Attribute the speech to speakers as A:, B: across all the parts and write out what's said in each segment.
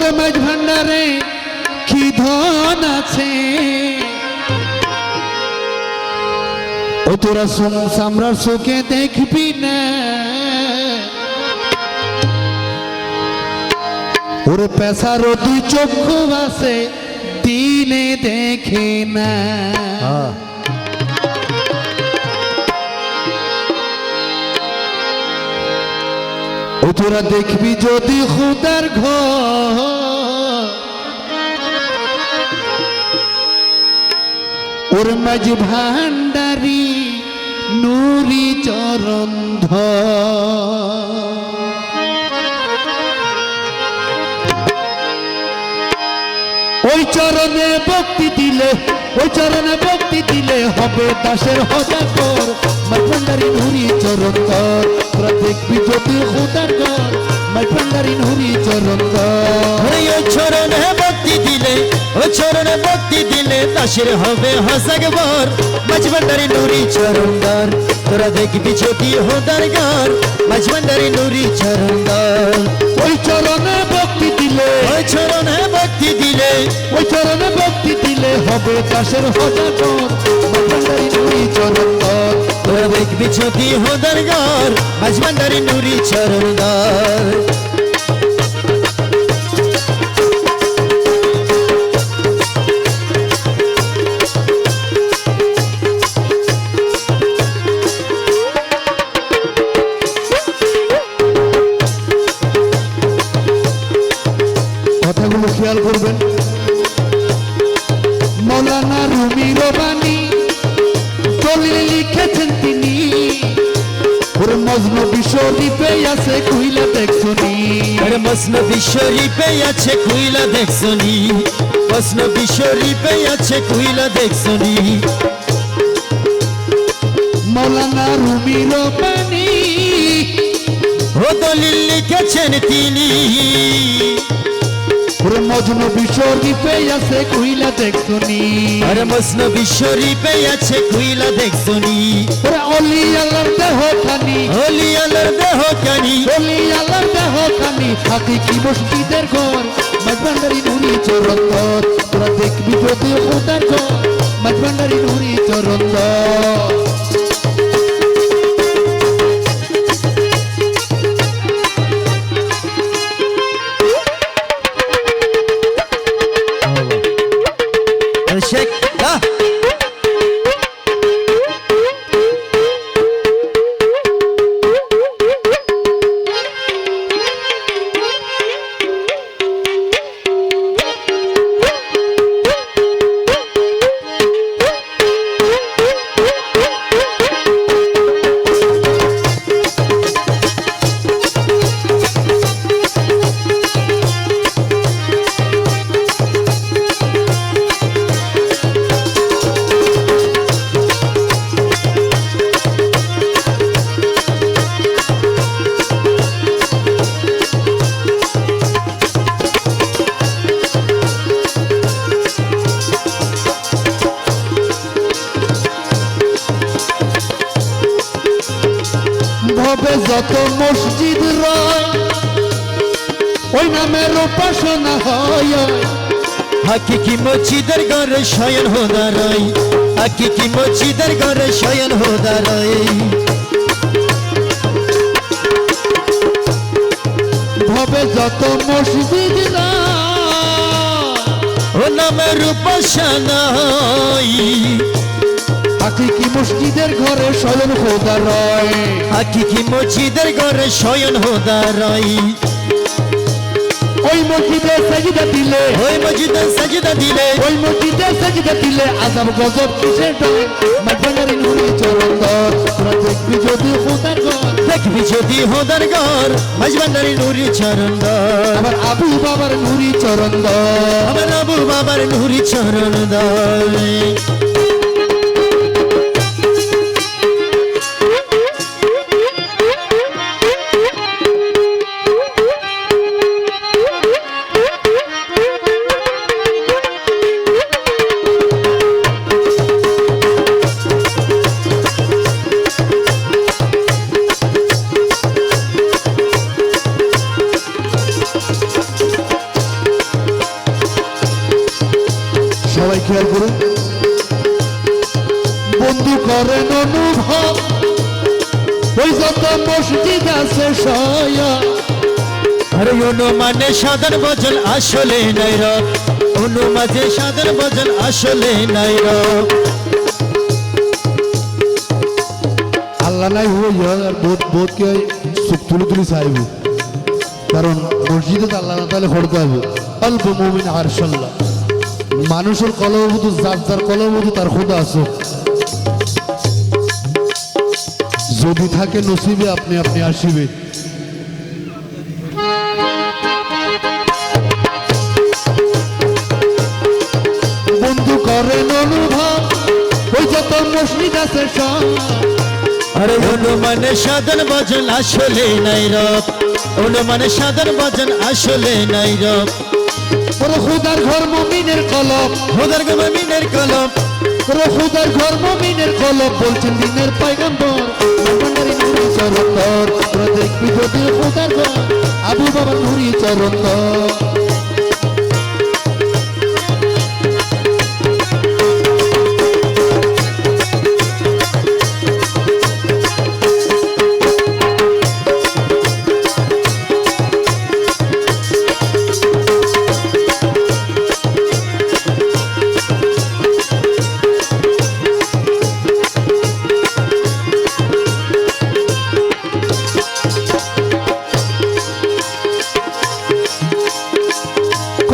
A: ওর মাঝ ভান্ডারে কি ধন আছে? ও তোরা সোম সামরার চোখে দেখবি না। ওর পেশার দুই চক্ষু আছে, দিনে দেখে না। তোরা দেখবি যদি খুদার ঘর। ওর মাঝ ভান্ডারি নুরি চরণ ওই চরণে ভক্তি দিলে ওই চরণে ভক্তি দিলে হবে দাসের হজাকর নুরি চরণ কর ঘর মাইফান্ডারি নুরি চরণ কর।
B: ওই চরণে ভক্তি দিলে ওই চরণে ভক্তি দিলে দাসের হবে হাসাক বর নুরি চরণদার তোরা দেখবি যদি হোদার গার মাঝবান্ডারি নুরি চরণদার
A: ওই চরণে ভক্তি দিলে
B: ওই চরণে
A: চরণে ভক্তি দিলে হবে চাষের মাইফান্ডারি নুরি চরণ
B: তোরা দেখবি যদি হোদার গার মাঝবান্ডারি নুরি চরণদার
A: কথাগুলো ওর মজনু আছে কুইলা দেখছনি।
B: আরে মসন বিশ্বরূপে আছে কুইলা দেখছনি। মসন বিশ্বরূপে আছে কুইলা দেখছনি।
A: মৌলানা রুমি রবানি
B: ও দলিল লিখেছেন তিনি।
A: ওর মজনু বিশ্বরূপে আছে কুইলা দেখছনি।
B: আরে মসন বিশ্বরূপে আছে কুইলা দেখছনি।
A: ওরে অলি আলার দেহ খানি।
B: অলি আলার দেহ খানি।
A: অলি আলার দেহ খানি। হাতি কি মসজিদের ঘর? মাঝভান্ডারি নুনি চরণ যত মসজিদ রয় ওই নামের উপাসনা হয়।
B: হাকিকি মসজিদের ঘরে শয়ন হোদারাই হাকিকি মসজিদের ঘরে শয়ন হোদারাই
A: ভবে যত মসজিদ রয়
B: ও নামের উপাসনাই
A: হাকিকি মসজিদের ঘরে স্বয়ং খোদা রয়?
B: হাকিকি মসজিদের ঘরে শয়ন হোদারাই
A: ওই মসজিদে সাজিদা দিলে।
B: ওই মসজিদে সাজদা দিলে।
A: ওই মসজিদে সাজিদা দিলে আজাব গজব কিসের ডর মাঝভান্ডারি নুরি চরণ তোরা দেখবি যদি খোদার ঘর।
B: দেখবি যদি হোদার ঘর মাঝবান্ডারি নুরি চরণ দার
A: আমার আবু বাবার নুরি চরণ ধর
B: আমার আবু বাবার নুরি চরণ দার
A: বন্ধু করেন অনুভব ওই যত মসজিদ আছে সয়া।
B: আরে অনুমানে সাধারণ বচন আসলে নাই র। অনুমানে সাধারণ বচন আসলে নাই র।
A: আল্লাহ নাই সুখ তুলে তুলে চাইব। কারণ মসজিদে আল্লাহ তাহলে হরতে হবে অল্প মমিন আরশাল্লাহ। মানুষের কলমবধু যার যার কলমবধু তার খোদা আছে। যদি থাকে নসিবে আপনি আপনি আসিবে। বন্ধু করেন অনুভব ওই যত মসজিদ আছে
B: আরে অনুমানে সাধারণ বচন আসলে নাই র অনুমানে সাধারণ বচন আসলে নাই র
A: ওরে খুদার ঘর মমিনের কলম।
B: হোদার গমিনের কলম।
A: ওরে খুদার ঘর মমিনের কলম বলছেন দিনের পাইগাম্বর ভান্ডারি নুরি চরন্তর তোরা দেখবি যদি খুদার ঘর। আবু বাবা নুরি চরন্তর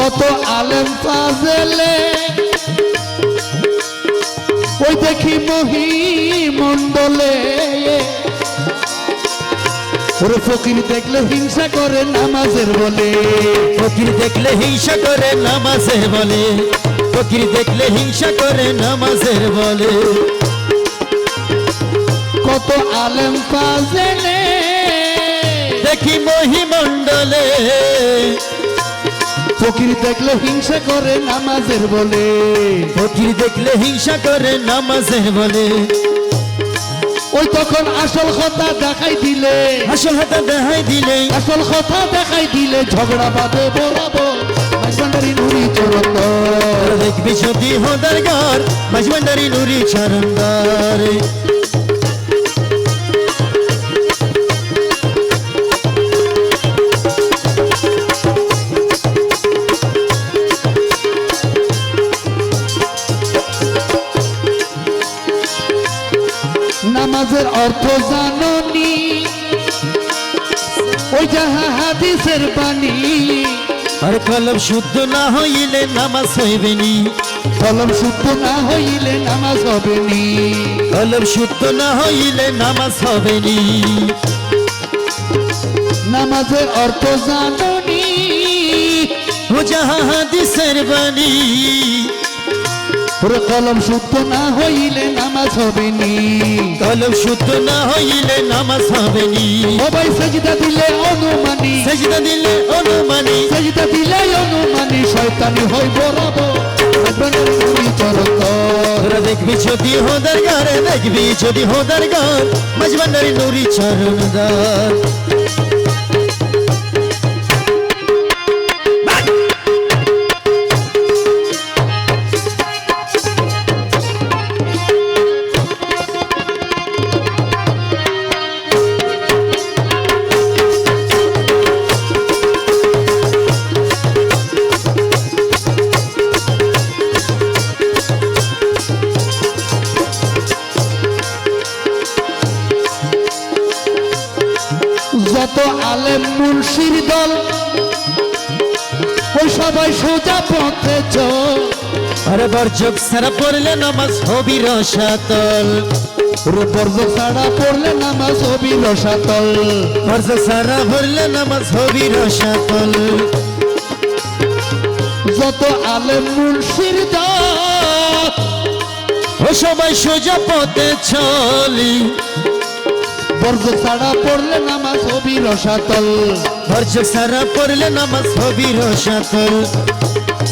A: কত আলেম ফাজেলে। ওই দেখি মহি মন্ডলে ওরে ফকির দেখলে হিংসা করে নামাজের বলে।
B: ফকির দেখলে হিংসা করে নামাজের বলে। ফকির দেখলে হিংসা করে নামাজের বলে।
A: কত আলেম ফাজেলে।
B: দেখি মহিমণ্ডলে।
A: ফকির দেখলে হিংসা করে নামাজের বলে।
B: ফকির দেখলে হিংসা করে নামাজের বলে।
A: ওই তখন আসল কথা দেখাই দিলে।
B: আসল হাতে দেখাই দিলে।
A: আসল কথা দেখাই দিলে ঝগড়া বাঁধে বলাবো ভান্ডারি নুরি চরন্তর
B: দেখবি যদি হোদার ঘর মাঝবান্ডারি নুরি চরন্দার
A: ওই যাহা হাদিসের বাণী।
B: আর কলম শুদ্ধ না হইলে নামাজ হইবে নি।
A: কলম শুদ্ধ না হইলে নামাজ হবে নি।
B: কলম শুদ্ধ না হইলে নামাজ হবে নি।
A: নামাজের অর্থ জাননি
B: ও যাহা হাদিসের বাণী
A: ওরে কলম শুদ্ধ না হইলে নামাজ হবে নি
B: কলম শুদ্ধ না হইলে নামাজ হবে নি
A: সবাই সেজিদা দিলে অনুমানি।
B: সেজদা দিলে অনুমানি।
A: সেজিদা দিলে অনুমানি শয়তানি হই
B: তোরা দেখবি যদি হোদার ঘর দেখবি যদি হোদার ঘর। মাঝবান্ডারি নুরি
A: যত মুন্সির দল। ওই সবাই সোজা পথে চল।
B: আরে বর্জক সারা পড়লে নামাজ হবি রসাতল।
A: ওরে বর্জ ছাড়া পড়লে নামাজ হবি রসাতল।
B: বর্জক সারা পড়লে নামাজ হবি রসাতল।
A: যত আলেম মুন্সির দল।
B: ও সবাই সোজা পথে চলি।
A: বর্জ ছাড়া পড়লে নামাজ হবি রসাতল।
B: বর্জক সারা পড়লে নামাজ হবি রসাতল।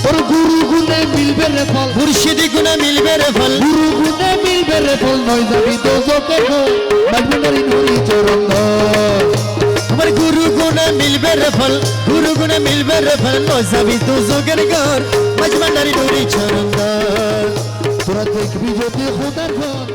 A: ওর গুরু গুনে মিলবে রে ফল।
B: মুর্শিদি গুণে মিলবে রে ফল।
A: গুরু গুনে মিলবে রে ফল নয় যাবি জোকে বাগবান্ডারি নুরি চরন্দর
B: আমার গুরু গুণে মিলবে রে ফল গুরু গুণে মিলবে রে ফল নজাবি তু যোগের ঘর মজমান্ডারি নুরি চরন্দার
A: দেখবি যদি খুদার ঘর